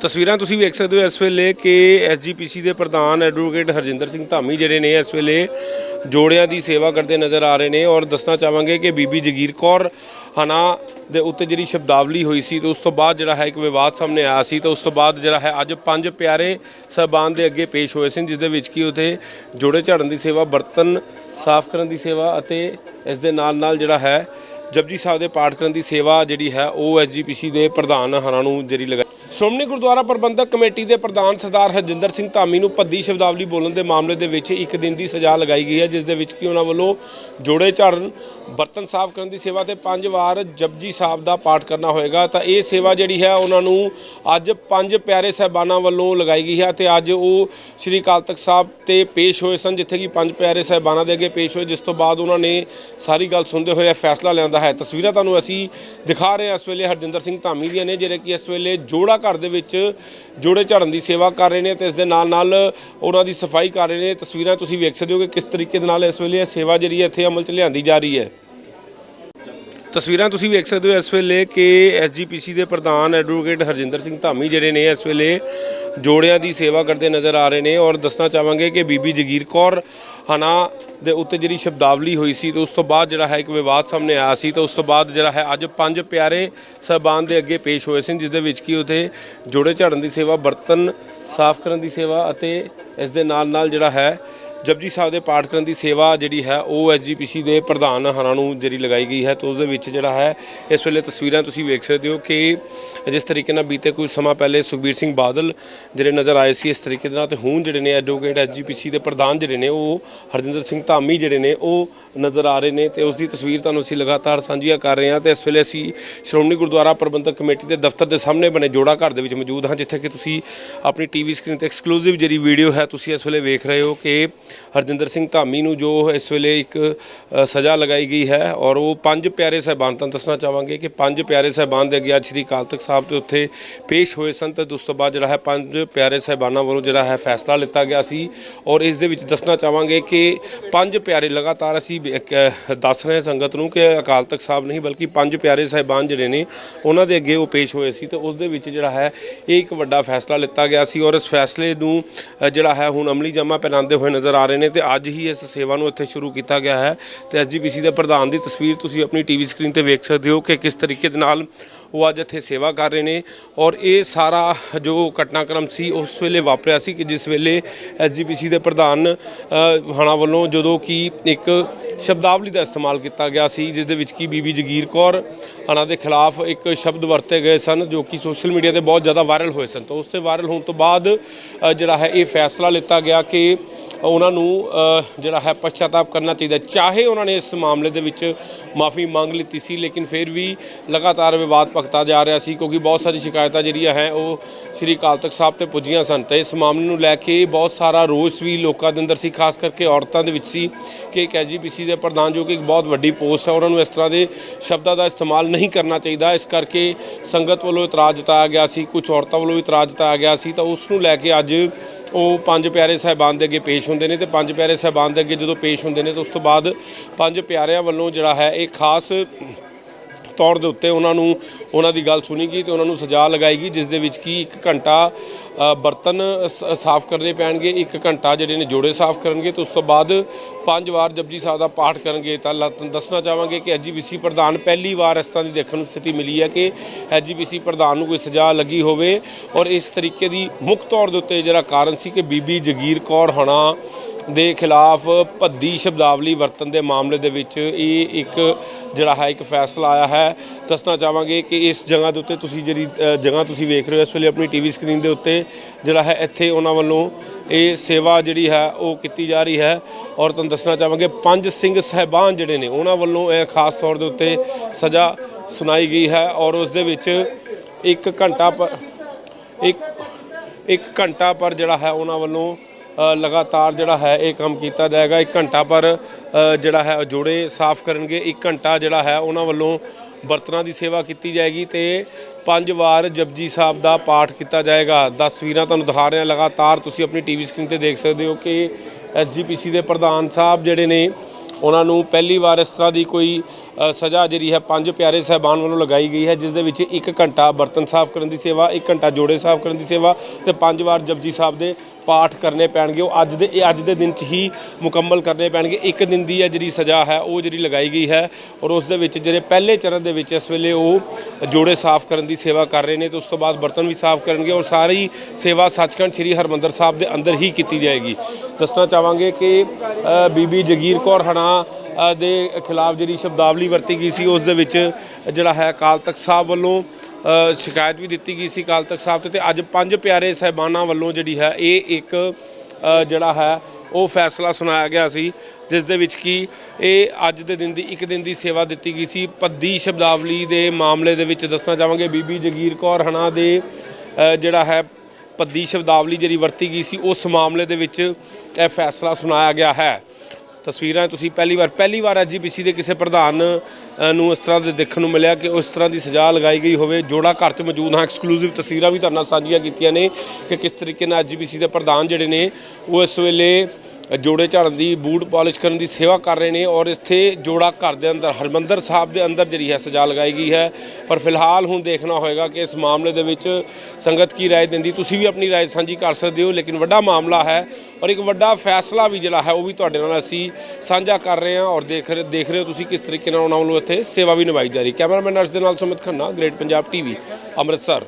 ਤਸਵੀਰਾਂ ਤੁਸੀਂ ਵੇਖ ਸਕਦੇ ਹੋ ਇਸ ਵੇਲੇ ਕਿ ਐਸਜੀਪੀਸੀ ਦੇ ਪ੍ਰਧਾਨ ਐਡਵੋਕੇਟ ਹਰਜਿੰਦਰ ਸਿੰਘ ਧਾਮੀ ਜਿਹੜੇ ਨੇ ਇਸ ਵੇਲੇ ਜੋੜਿਆਂ ਦੀ ਸੇਵਾ ਕਰਦੇ ਨਜ਼ਰ ਆ ਰਹੇ ਨੇ ਔਰ ਦੱਸਣਾ ਚਾਹਾਂਗੇ ਕਿ ਬੀਬੀ ਜਗੀਰ ਕੌਰ ਹਨਾ ਦੇ ਉੱਤੇ ਜਿਹੜੀ ਸ਼ਬਦਾਵਲੀ ਹੋਈ ਸੀ ਤੇ ਉਸ ਤੋਂ ਬਾਅਦ ਜਿਹੜਾ ਹੈ ਇੱਕ ਵਿਵਾਦ ਸਾਹਮਣੇ ਆਇਆ ਸੀ ਤੇ ਉਸ ਤੋਂ ਬਾਅਦ ਜਿਹੜਾ ਹੈ ਅੱਜ ਪੰਜ ਪਿਆਰੇ ਸਾਹਿਬਾਨ ਦੇ ਅੱਗੇ ਪੇਸ਼ ਹੋਏ ਸਨ ਜਿਸ ਦੇ ਵਿੱਚ ਕੀ ਉਥੇ ਜੋੜੇ ਝਾੜਨ ਦੀ ਸੇਵਾ, ਬਰਤਨ ਸਾਫ਼ ਕਰਨ ਦੀ ਸੇਵਾ ਅਤੇ ਇਸ ਦੇ ਨਾਲ ਨਾਲ ਜਿਹੜਾ ਹੈ ਜਪਜੀ ਸਾਹਿਬ ਦੇ ਪਾਠ ਕਰਨ ਦੀ ਸੇਵਾ ਜਿਹੜੀ ਹੈ ਉਹ ਐਸਜੀਪੀਸੀ ਦੇ ਪ੍ਰਧਾਨ ਹਰਾਂ ਨੂੰ ਜਿਹੜੀ ਲਗਾਈ ਸ਼੍ਰੋਮਣੀ ਗੁਰਦੁਆਰਾ ਪ੍ਰਬੰਧਕ ਕਮੇਟੀ ਦੇ ਪ੍ਰਧਾਨ ਸਰਦਾਰ ਹਰਜਿੰਦਰ ਸਿੰਘ ਧਾਮੀ ਨੂੰ ਭੱਦੀ ਸ਼ਬਦਾਵਲੀ ਬੋਲਣ ਦੇ ਮਾਮਲੇ ਦੇ ਵਿੱਚ ਇੱਕ ਦਿਨ ਦੀ ਸਜ਼ਾ ਲਗਾਈ ਗਈ ਹੈ, ਜਿਸ ਦੇ ਵਿੱਚ ਕਿ ਉਹਨਾਂ ਵੱਲੋਂ ਜੋੜੇ ਝਾੜਨ, ਬਰਤਨ ਸਾਫ਼ ਕਰਨ ਦੀ ਸੇਵਾ ਤੇ ਪੰਜ ਵਾਰ ਜਪਜੀ ਸਾਹਿਬ ਦਾ ਪਾਠ ਕਰਨਾ ਹੋਏਗਾ। ਤਾਂ ਇਹ ਸੇਵਾ ਜਿਹੜੀ ਹੈ ਉਹਨਾਂ ਨੂੰ ਅੱਜ ਪੰਜ ਪਿਆਰੇ ਸਾਹਿਬਾਨਾਂ ਵੱਲੋਂ ਲਗਾਈ ਗਈ ਹੈ ਤੇ ਅੱਜ ਉਹ ਸ੍ਰੀ ਅਕਾਲ ਤਖਤ ਸਾਹਿਬ ਤੇ ਪੇਸ਼ ਹੋਏ ਸਨ, ਜਿੱਥੇ ਕਿ ਪੰਜ ਪਿਆਰੇ ਸਾਹਿਬਾਨਾਂ ਦੇ ਅੱਗੇ ਪੇਸ਼ ਹੋਏ, ਜਿਸ ਤੋਂ ਬਾਅਦ ਉਹਨਾਂ ਨੇ ਸਾਰੀ ਗੱਲ ਸੁਣਦੇ ਹੋਏ ਇਹ ਫੈਸਲਾ ਲਿਆਂਦਾ ਹੈ। ਤਸਵੀਰਾਂ ਤੁਹਾਨੂੰ ਅਸੀਂ ਦਿਖਾ ਰਹੇ ਹਾਂ ਇਸ ਵੇਲੇ ਹਰਜਿੰਦਰ ਸਿੰਘ ਧਾਮੀ ਦੀਆਂ ਨੇ, ਜਿਹੜੇ ਕਿ ਇਸ ਵੇਲੇ ਜੋੜਾ ਘਰ ਦੇ ਵਿੱਚ ਜੋੜੇ ਝੜਨ ਦੀ ਸੇਵਾ ਕਰ ਰਹੇ ਨੇ ਤੇ ਇਸ ਦੇ ਨਾਲ ਨਾਲ ਉਹਨਾਂ ਦੀ ਸਫ਼ਾਈ ਕਰ ਰਹੇ ਨੇ। ਤਸਵੀਰਾਂ ਤੁਸੀਂ ਵੇਖ ਸਕਦੇ ਹੋ ਕਿ ਕਿਸ ਤਰੀਕੇ ਦੇ ਨਾਲ ਇਸ ਵੇਲੇ ਇਹ ਸੇਵਾ ਜਿਹੜੀ ਹੈ ਇੱਥੇ ਅਮਲ 'ਚ ਲਿਆਂਦੀ ਜਾ ਰਹੀ ਹੈ। ਤਸਵੀਰਾਂ ਤੁਸੀਂ ਵੇਖ ਸਕਦੇ ਹੋ ਇਸ ਵੇਲੇ ਕਿ ਐਸਜੀਪੀਸੀ ਦੇ ਪ੍ਰਧਾਨ ਐਡਵੋਕੇਟ ਹਰਜਿੰਦਰ ਸਿੰਘ ਧਾਮੀ ਜਿਹੜੇ ਨੇ ਇਸ ਵੇਲੇ ਜੋੜਿਆਂ ਦੀ ਸੇਵਾ ਕਰਦੇ ਨਜ਼ਰ ਆ ਰਹੇ ਨੇ ਔਰ ਦੱਸਣਾ ਚਾਹਾਂਗੇ ਕਿ ਬੀਬੀ ਜਗੀਰ ਕੌਰ ਹਨਾ ਦੇ ਉੱਤੇ ਜਿਹੜੀ ਸ਼ਬਦਾਵਲੀ ਹੋਈ ਸੀ ਤੇ ਉਸ ਤੋਂ ਬਾਅਦ ਜਿਹੜਾ ਹੈ ਇੱਕ ਵਿਵਾਦ ਸਾਹਮਣੇ ਆਇਆ ਸੀ ਤੇ ਉਸ ਤੋਂ ਬਾਅਦ ਜਿਹੜਾ ਹੈ ਅੱਜ ਪੰਜ ਪਿਆਰੇ ਸਾਹਿਬਾਨ ਦੇ ਅੱਗੇ ਪੇਸ਼ ਹੋਏ ਸੀ ਜਿਸ ਦੇ ਵਿੱਚ ਕੀ ਉਥੇ ਜੋੜੇ ਝਾੜਨ ਦੀ ਸੇਵਾ, ਬਰਤਨ ਸਾਫ਼ ਕਰਨ ਦੀ ਸੇਵਾ ਅਤੇ ਇਸ ਦੇ ਨਾਲ ਨਾਲ ਜਿਹੜਾ ਹੈ ਜਪਜੀ ਸਾਹਿਬ ਦੇ ਪਾਠ ਕਰਨ ਦੀ ਸੇਵਾ ਜਿਹੜੀ ਹੈ, ਉਹ ਐਸਜੀਪੀਸੀ ਦੇ ਪ੍ਰਧਾਨ ਹਰਾਂ ਨੂੰ ਜਿਹੜੀ ਲਗਾਈ ਗਈ ਹੈ ਤੇ ਉਸ ਦੇ ਵਿੱਚ ਜਿਹੜਾ ਹੈ, ਇਸ ਵੇਲੇ ਤਸਵੀਰਾਂ ਤੁਸੀਂ ਵੇਖ ਸਕਦੇ ਹੋ ਕਿ ਜਿਸ ਤਰੀਕੇ ਨਾਲ ਬੀਤੇ ਕੁਝ ਸਮਾਂ ਪਹਿਲੇ ਸੁਖਬੀਰ ਸਿੰਘ ਬਾਦਲ ਜਿਹੜੇ ਨਜ਼ਰ ਆਏ ਸੀ, ਇਸ ਤਰੀਕੇ ਦੇ ਨਾਲ ਤੇ ਹੁਣ ਜਿਹੜੇ ਨੇ ਐਡਵੋਕੇਟ ਐਸਜੀਪੀਸੀ ਦੇ ਪ੍ਰਧਾਨ ਜਿਹੜੇ ਨੇ, ਉਹ ਹਰਜਿੰਦਰ ਸਿੰਘ ਧਾਮੀ ਜਿਹੜੇ ਨੇ, ਉਹ ਨਜ਼ਰ ਆ ਰਹੇ ਨੇ ਤੇ ਉਸ ਦੀ ਤਸਵੀਰ ਤੁਹਾਨੂੰ ਅਸੀਂ ਲਗਾਤਾਰ ਸਾਂਝੀਆਂ ਕਰ ਰਹੇ ਹਾਂ ਤੇ ਇਸ ਵੇਲੇ ਅਸੀਂ ਸ਼੍ਰੋਮਣੀ ਗੁਰਦੁਆਰਾ ਪ੍ਰਬੰਧਕ ਕਮੇਟੀ ਦੇ ਦਫ਼ਤਰ ਦੇ ਸਾਹਮਣੇ ਬਣੇ ਜੋੜਾ ਘਰ ਦੇ ਵਿੱਚ ਮੌਜੂਦ ਹਾਂ, ਜਿੱਥੇ ਕਿ ਤੁਸੀਂ ਆਪਣੀ ਟੀਵੀ ਸਕਰੀਨ ਤੇ ਐਕਸਕਲੂਸਿਵ ਜਿਹੜੀ ਵੀਡੀਓ ਹੈ, ਤੁਸੀਂ ਇਸ ਵੇਲੇ ਵੇਖ ਰਹੇ ਹੋ ਕਿ ਹਰਜਿੰਦਰ ਸਿੰਘ ਧਾਮੀ ਨੂੰ ਜੋ ਇਸ ਵੇਲੇ ਇੱਕ ਸਜ਼ਾ ਲਗਾਈ ਗਈ ਹੈ ਔਰ ਉਹ ਪੰਜ ਪਿਆਰੇ ਸਾਹਿਬਾਨ, ਤੁਹਾਨੂੰ ਦੱਸਣਾ ਚਾਹਾਂਗੇ ਕਿ ਪੰਜ ਪਿਆਰੇ ਸਾਹਿਬਾਨ ਦੇ ਅੱਗੇ ਅੱਜ ਸ੍ਰੀ ਅਕਾਲ ਤਖਤ ਸਾਹਿਬ ਦੇ ਉੱਥੇ ਪੇਸ਼ ਹੋਏ ਸਨ ਤੇ ਉਸ ਤੋਂ ਬਾਅਦ ਜਿਹੜਾ ਹੈ ਪੰਜ ਪਿਆਰੇ ਸਾਹਿਬਾਨਾਂ ਵੱਲੋਂ ਜਿਹੜਾ ਹੈ ਫੈਸਲਾ ਲਿੱਤਾ ਗਿਆ ਸੀ ਔਰ ਇਸ ਦੇ ਵਿੱਚ ਦੱਸਣਾ ਚਾਹਾਂਗੇ ਕਿ ਪੰਜ ਪਿਆਰੇ ਲਗਾਤਾਰ ਅਸੀਂ ਦੱਸ ਰਹੇ ਸੰਗਤ ਨੂੰ ਕਿ ਅਕਾਲ ਤਖਤ ਸਾਹਿਬ ਨਹੀਂ ਬਲਕਿ ਪੰਜ ਪਿਆਰੇ ਸਾਹਿਬਾਨ ਜਿਹੜੇ ਨੇ ਉਹਨਾਂ ਦੇ ਅੱਗੇ ਉਹ ਪੇਸ਼ ਹੋਏ ਸੀ ਤੇ ਉਸ ਦੇ ਵਿੱਚ ਜਿਹੜਾ ਹੈ ਇਹ ਇੱਕ ਵੱਡਾ ਫੈਸਲਾ ਲਿੱਤਾ ਗਿਆ ਸੀ ਔਰ ਇਸ ਫੈਸਲੇ ਨੂੰ ਜਿਹੜਾ ਹੈ ਹੁਣ ਅਮਲੀ ਜਮਾ ਪਹਿਨਾਉਂਦੇ ਹੋਏ ਨਜ਼ਰ ਆ ਰਹੇ ਨੇ ਤੇ ਅੱਜ ਹੀ ਇਸ ਸੇਵਾ ਨੂੰ ਇੱਥੇ ਸ਼ੁਰੂ ਕੀਤਾ ਗਿਆ ਹੈ। ਤੇ ਐਸਜੀਪੀਸੀ ਦੇ ਪ੍ਰਧਾਨ ਦੀ ਤਸਵੀਰ ਤੁਸੀਂ ਆਪਣੀ ਟੀਵੀ ਸਕਰੀਨ ਤੇ ਵੇਖ ਸਕਦੇ ਹੋ ਕਿ ਕਿਸ ਤਰੀਕੇ ਦੇ ਨਾਲ ਉਹ ਅੱਜ ਇੱਥੇ ਸੇਵਾ ਕਰ ਰਹੇ ਨੇ। ਔਰ ਇਹ ਸਾਰਾ ਜੋ ਘਟਨਾਕ੍ਰਮ ਸੀ ਉਸ ਵੇਲੇ ਵਾਪਰਿਆ ਸੀ ਕਿ ਜਿਸ ਵੇਲੇ ਐਸਜੀਪੀਸੀ ਦੇ ਪ੍ਰਧਾਨ ਅ, ਹਣਾ ਵੱਲੋਂ ਜਦੋਂ ਕਿ ਇੱਕ ਸ਼ਬਦਾਵਲੀ ਦਾ ਇਸਤੇਮਾਲ ਕੀਤਾ ਗਿਆ ਸੀ ਜਿਸ ਦੇ ਵਿੱਚ ਕੀ ਬੀਬੀ ਜਗੀਰ ਕੌਰ ਹਣਾ ਦੇ ਖਿਲਾਫ ਇੱਕ ਸ਼ਬਦ ਵਰਤੇ ਗਏ ਸਨ ਜੋ ਕਿ ਸੋਸ਼ਲ ਮੀਡੀਆ ਤੇ ਬਹੁਤ ਜ਼ਿਆਦਾ ਵਾਇਰਲ ਹੋਏ ਸਨ। ਤਾਂ ਉਸ ਤੇ ਵਾਇਰਲ ਹੋਣ ਤੋਂ ਬਾਅਦ ਜਿਹੜਾ ਹੈ ਇਹ ਫੈਸਲਾ ਲਿੱਤਾ ਗਿਆ ਕਿ ਉਹਨਾਂ ਨੂੰ ਜਿਹੜਾ ਹੈ ਪਛਤਾਤਾਪ ਕਰਨਾ ਚਾਹੀਦਾ ਚਾਹੇ ਉਹਨਾਂ ਨੇ ਇਸ ਮਾਮਲੇ ਦੇ ਵਿੱਚ ਮਾਫੀ ਮੰਗ ਲਿੱਤੀ ਸੀ, ਲੇਕਿਨ ਫਿਰ ਵੀ ਲਗਾਤਾਰ ਵਿਵਾਦ ਭਗਤਾ ਜਾ ਰਿਹਾ ਸੀ, ਕਿਉਂਕਿ ਬਹੁਤ ਸਾਰੀ ਸ਼ਿਕਾਇਤਾਂ ਜਿਹੜੀਆਂ ਹੈ, ਉਹ ਸ੍ਰੀ ਅਕਾਲ ਤਖਤ ਸਾਹਿਬ ਤੇ ਪੁੱਜੀਆਂ ਸਨ। ਤੇ ਇਸ ਮਾਮਲੇ ਨੂੰ ਲੈ ਕੇ ਬਹੁਤ ਸਾਰਾ ਰੋਸ ਵੀ ਲੋਕਾਂ ਦੇ ਅੰਦਰ ਸੀ, ਖਾਸ ਕਰਕੇ ਔਰਤਾਂ ਦੇ ਵਿੱਚ ਸੀ ਕਿ ਇੱਕ ਐਜੀਪੀਸੀ ਦੇ ਪ੍ਰਧਾਨ, ਜੋ ਕਿ ਇੱਕ ਬਹੁਤ ਵੱਡੀ ਪੋਸਟ ਹੈ, ਉਹਨਾਂ ਨੂੰ ਇਸ ਤਰ੍ਹਾਂ ਦੇ ਸ਼ਬਦਾਂ ਦਾ ਇਸਤੇਮਾਲ ਨਹੀਂ ਕਰਨਾ ਚਾਹੀਦਾ। ਇਸ ਕਰਕੇ ਸੰਗਤ ਵੱਲੋਂ ਇਤਰਾਜ਼ ਜਤਾਇਆ ਗਿਆ ਸੀ, ਕੁਝ ਔਰਤਾਂ ਵੱਲੋਂ ਇਤਰਾਜ਼ ਜਤਾਇਆ ਗਿਆ ਸੀ। ਤਾਂ ਉਸ ਨੂੰ ਲੈ ਕੇ ਅੱਜ ਉਹ ਪੰਜ ਪਿਆਰੇ ਸਾਹਿਬਾਨ ਦੇ ਅੱਗੇ ਪੇਸ਼ ਹੁੰਦੇ ਨੇ ਤੇ ਪੰਜ ਪਿਆਰੇ ਸਾਹਿਬਾਨ ਦੇ ਅੱਗੇ ਜਦੋਂ ਪੇਸ਼ ਹੁੰਦੇ ਨੇ ਤਾਂ ਉਸ ਤੋਂ ਬਾਅਦ ਪੰਜ ਪਿਆਰਿਆਂ ਵੱਲੋਂ ਜਿਹੜਾ ਹੈ ਇਹ ਖਾਸ ਤੌਰ ਦੇ ਉੱਤੇ ਉਹਨਾਂ ਨੂੰ, ਉਹਨਾਂ ਦੀ ਗੱਲ ਸੁਣੀ ਗਈ ਤੇ ਉਹਨਾਂ ਨੂੰ ਸਜ਼ਾ ਲਗਾਏਗੀ ਜਿਸ ਦੇ ਵਿੱਚ ਕੀ 1 ਘੰਟਾ ਬਰਤਨ ਸ- ਸਾਫ਼ ਕਰਨੇ ਪੈਣਗੇ 1 ਘੰਟਾ ਜਿਹੜੇ ਨੇ ਜੋੜੇ ਸਾਫ਼ ਕਰਨਗੇ ਤੇ ਉਸ ਤੋਂ ਬਾਅਦ ਪੰਜ ਵਾਰ ਜਪਜੀ ਸਾਹਿਬ ਦਾ ਪਾਠ ਕਰਨਗੇ। ਤਾਂ ਲ- ਦੱਸਣਾ ਚਾਹਾਂਗੇ ਕਿ ਐਜੀਪੀਸੀ ਪ੍ਰਧਾਨ ਪਹਿਲੀ ਵਾਰ ਇਸ ਤਰ੍ਹਾਂ ਦੀ ਦੇਖਣ ਨੂੰ ਸਥਿਤੀ ਮਿਲੀ ਹੈ ਕਿ ਐਜੀਪੀਸੀ ਪ੍ਰਧਾਨ ਨੂੰ ਕੋਈ ਸਜ਼ਾ ਲੱਗੀ ਹੋਵੇ ਔਰ ਇਸ ਤਰੀਕੇ ਦੀ ਮੁੱਖ ਤੌਰ ਦੇ ਉੱਤੇ ਜਿਹੜਾ ਕਾਰਨ ਸੀ ਕਿ ਬੀਬੀ ਜਗੀਰ ਕੌਰ ਹਣਾ ਦੇ ਖਿਲਾਫ ਭੱਦੀ ਸ਼ਬਦਾਵਲੀ ਵਰਤਨ ਦੇ ਮਾਮਲੇ ਦੇ ਵਿੱਚ ਇਹ ਇੱਕ ਜਿਹੜਾ ਹੈ, ਇੱਕ ਫੈਸਲਾ ਆਇਆ ਹੈ। ਦੱਸਣਾ ਚਾਹਾਂਗੇ ਕਿ ਇਸ ਜਗ੍ਹਾ ਦੇ ਉੱਤੇ ਤੁਸੀਂ ਜਿਹੜੀ ਜਗ੍ਹਾ ਤੁਸੀਂ ਵੇਖ ਰਹੇ ਹੋ, ਇਸ ਵੇਲੇ ਆਪਣੀ ਟੀਵੀ ਸਕਰੀਨ ਦੇ ਉੱਤੇ ਜਿਹੜਾ ਹੈ, ਇੱਥੇ ਉਹਨਾਂ ਵੱਲੋਂ ਇਹ ਸੇਵਾ ਜਿਹੜੀ ਹੈ, ਉਹ ਕੀਤੀ ਜਾ ਰਹੀ ਹੈ। ਔਰ ਤੁਹਾਨੂੰ ਦੱਸਣਾ ਚਾਹਾਂਗੇ, ਪੰਜ ਸਿੰਘ ਸਹਿਬਾਨ ਜਿਹੜੇ ਨੇ, ਉਹਨਾਂ ਵੱਲੋਂ ਇਹ ਖਾਸ ਤੌਰ ਦੇ ਉੱਤੇ ਸਜ਼ਾ ਸੁਣਾਈ ਗਈ ਹੈ। ਔਰ ਉਸ ਦੇ ਵਿੱਚ ਇੱਕ ਘੰਟਾ ਪਰ, ਇੱਕ ਇੱਕ ਘੰਟਾ ਪਰ ਜਿਹੜਾ ਹੈ, ਉਹਨਾਂ ਵੱਲੋਂ ਲਗਾਤਾਰ ਜਿਹੜਾ ਹੈ ਇਹ ਕੰਮ ਕੀਤਾ ਜਾਏਗਾ। ਇੱਕ ਘੰਟਾ ਪਰ ਜਿਹੜਾ ਹੈ ਜੋੜੇ ਸਾਫ਼ ਕਰਨਗੇ। ਇੱਕ ਘੰਟਾ ਜਿਹੜਾ ਹੈ ਉਹਨਾਂ ਵੱਲੋਂ ਬਰਤਨਾਂ ਦੀ ਸੇਵਾ ਕੀਤੀ ਜਾਏਗੀ ਤੇ ਪੰਜ ਵਾਰ ਜਪਜੀ ਸਾਹਿਬ ਦਾ ਪਾਠ ਕੀਤਾ ਜਾਏਗਾ। ਤਸਵੀਰਾਂ ਤੁਹਾਨੂੰ ਦਿਖਾ ਰਹੇ ਹਾਂ ਲਗਾਤਾਰ ਤੁਸੀਂ ਆਪਣੀ ਟੀਵੀ ਸਕਰੀਨ ਤੇ ਦੇਖ ਸਕਦੇ ਹੋ ਕਿ ਐਸਜੀਪੀਸੀ ਦੇ ਪ੍ਰਧਾਨ ਸਾਹਿਬ ਜਿਹੜੇ ਨੇ, ਉਹਨਾਂ ਨੂੰ ਪਹਿਲੀ ਵਾਰ ਇਸ ਤਰ੍ਹਾਂ ਦੀ ਕੋਈ ਸਜ਼ਾ ਜਿਹੜੀ ਹੈ ਪੰਜ ਪਿਆਰੇ ਸਾਹਿਬਾਨ ਵੱਲੋਂ ਲਗਾਈ ਗਈ ਹੈ, ਜਿਸ ਦੇ ਵਿੱਚ 1 ਘੰਟਾ ਬਰਤਨ ਸਾਫ਼ ਕਰਨ ਦੀ ਸੇਵਾ 1 ਘੰਟਾ ਜੋੜੇ ਸਾਫ਼ ਕਰਨ ਦੀ ਸੇਵਾ ਤੇ ਪੰਜ ਵਾਰ ਜਪਜੀ ਸਾਹਿਬ ਦੇ ਪਾਠ ਕਰਨੇ ਪੈਣਗੇ, ਉਹ ਅੱਜ ਦੇ, ਇਹ ਅੱਜ ਦੇ ਦਿਨ 'ਚ ਹੀ ਮੁਕੰਮਲ ਕਰਨੇ ਪੈਣਗੇ। ਇੱਕ ਦਿਨ ਦੀ ਹੈ ਜਿਹੜੀ ਸਜ਼ਾ ਹੈ, ਉਹ ਜਿਹੜੀ ਲਗਾਈ ਗਈ ਹੈ ਔਰ ਉਸ ਦੇ ਵਿੱਚ ਜਿਹੜੇ ਪਹਿਲੇ ਚਰਨ ਦੇ ਵਿੱਚ ਇਸ ਵੇਲੇ ਉਹ ਜੋੜੇ ਸਾਫ਼ ਕਰਨ ਦੀ ਸੇਵਾ ਕਰ ਰਹੇ ਨੇ ਤੇ ਉਸ ਤੋਂ ਬਾਅਦ ਬਰਤਨ ਵੀ ਸਾਫ਼ ਕਰਨਗੇ ਔਰ ਸਾਰੀ ਸੇਵਾ ਸੱਚਖੰਡ ਸ੍ਰੀ ਹਰਮੰਦਰ ਸਾਹਿਬ ਦੇ ਅੰਦਰ ਹੀ ਕੀਤੀ ਜਾਏਗੀ। ਦੱਸਣਾ ਚਾਹਾਂਗੇ ਕਿ ਬੀਬੀ ਜਗੀਰ ਕੌਰ ਹਣਾ ਦੇ ਖਿਲਾਫ ਜਿਹੜੀ ਸ਼ਬਦਾਵਲੀ ਵਰਤੀ ਗਈ ਸੀ, ਉਸ ਦੇ ਵਿੱਚ ਜਿਹੜਾ ਹੈ ਅਕਾਲ ਤਖਤ ਸਾਹਿਬ ਵੱਲੋਂ ਸ਼ਿਕਾਇਤ ਵੀ ਦਿੱਤੀ ਗਈ ਸੀ ਅਕਾਲ ਤਖਤ ਸਾਹਿਬ ਤੇ ਤੇ ਅੱਜ ਪੰਜ ਪਿਆਰੇ ਸਹਿਬਾਨਾਂ ਵੱਲੋਂ ਜਿਹੜੀ ਹੈ, ਇਹ ਇੱਕ ਜਿਹੜਾ ਹੈ, ਉਹ ਫੈਸਲਾ ਸੁਣਾਇਆ ਗਿਆ ਸੀ, ਜਿਸ ਦੇ ਵਿੱਚ ਕੀ ਇਹ ਅੱਜ ਦੇ ਦਿਨ ਦੀ, ਇੱਕ ਦਿਨ ਦੀ ਸੇਵਾ ਦਿੱਤੀ ਗਈ ਸੀ। ਪੱਦੀ ਸ਼ਬਦਾਵਲੀ ਦੇ ਮਾਮਲੇ ਦੇ ਵਿੱਚ ਦੱਸਣਾ ਚਾਹਾਂਗੇ। ਬੀਬੀ ਜਗੀਰ ਕੌਰ ਹਣਾ ਦੇ ਜਿਹੜਾ ਹੈ ਪੱਦੀ ਸ਼ਬਦਾਵਲੀ ਜਿਹੜੀ ਵਰਤੀ ਗਈ ਸੀ, ਉਸ ਮਾਮਲੇ ਦੇ ਵਿੱਚ ਇਹ ਫੈਸਲਾ ਸੁਣਾਇਆ ਗਿਆ ਹੈ। ਤਸਵੀਰਾਂ ਤੁਸੀਂ ਪਹਿਲੀ ਵਾਰ ਪਹਿਲੀ ਵਾਰ ਐਜੀਪੀਸੀ ਦੇ ਕਿਸੇ ਪ੍ਰਧਾਨ ਅ, ਨੂੰ ਇਸ ਤਰ੍ਹਾਂ ਦੇ ਦੇਖਣ ਨੂੰ ਮਿਲਿਆ ਕਿ ਉਸ ਤਰ੍ਹਾਂ ਦੀ ਸਜ਼ਾ ਲਗਾਈ ਗਈ ਹੋਵੇ ਜੋੜਾ ਘਰ 'ਚ ਮੌਜੂਦ ਹਾਂ ਐਕਸਕਲੂਸਿਵ ਤਸਵੀਰਾਂ ਵੀ ਤੁਹਾਡੇ ਨਾਲ ਸਾਂਝੀਆਂ ਕੀਤੀਆਂ ਨੇ ਕਿ ਕਿਸ ਤਰੀਕੇ ਨਾਲ ਐਜੀਪੀਸੀ ਦੇ ਪ੍ਰਧਾਨ ਜਿਹੜੇ ਨੇ ਉਹ ਇਸ ਵੇਲੇ ਜੋੜੇ ਝਾੜਨ ਦੀ ਬੂਟ ਪਾਲਿਸ਼ ਕਰਨ ਦੀ ਸੇਵਾ ਕਰ ਰਹੇ ਨੇ ਔਰ ਇੱਥੇ ਜੋੜਾ ਘਰ ਦੇ ਅੰਦਰ ਹਰਮੰਦਰ ਸਾਹਿਬ ਦੇ ਅੰਦਰ ਜਿਹੜੀ ਹੈ ਸਜ਼ਾ ਲਗਾਈ ਗਈ ਹੈ ਪਰ ਫਿਲਹਾਲ ਹੁਣ ਦੇਖਣਾ ਹੋਏਗਾ ਕਿ ਇਸ ਮਾਮਲੇ ਦੇ ਵਿੱਚ ਸੰਗਤ ਕੀ رائے ਦਿੰਦੀ ਤੁਸੀਂ ਵੀ ਆਪਣੀ رائے ਸਾਂਝੀ ਕਰ ਸਕਦੇ ਹੋ ਲੇਕਿਨ ਵੱਡਾ ਮਾਮਲਾ ਹੈ ਔਰ ਇੱਕ ਵੱਡਾ ਫੈਸਲਾ ਵੀ ਜਿਹੜਾ ਹੈ ਉਹ ਵੀ ਤੁਹਾਡੇ ਨਾਲ ਅਸੀਂ ਸਾਂਝਾ ਕਰ ਰਹੇ ਹਾਂ ਔਰ ਦੇਖ ਰਹੇ ਦੇਖ ਰਹੇ ਹੋ ਤੁਸੀਂ ਕਿਸ ਤਰੀਕੇ ਨਾਲ ਉਹਨਾਂ ਵੱਲੋਂ ਇੱਥੇ ਸੇਵਾ ਵੀ ਨਿਭਾਈ ਜਾ ਰਹੀ ਕੈਮਰਾਮੈਨ ਨਰਸ ਦੇ ਨਾਲ ਸੁਮਿਤ ਖੰਨਾ, ਗ੍ਰੇਟ ਪੰਜਾਬ ਟੀਵੀ, ਅੰਮ੍ਰਿਤਸਰ।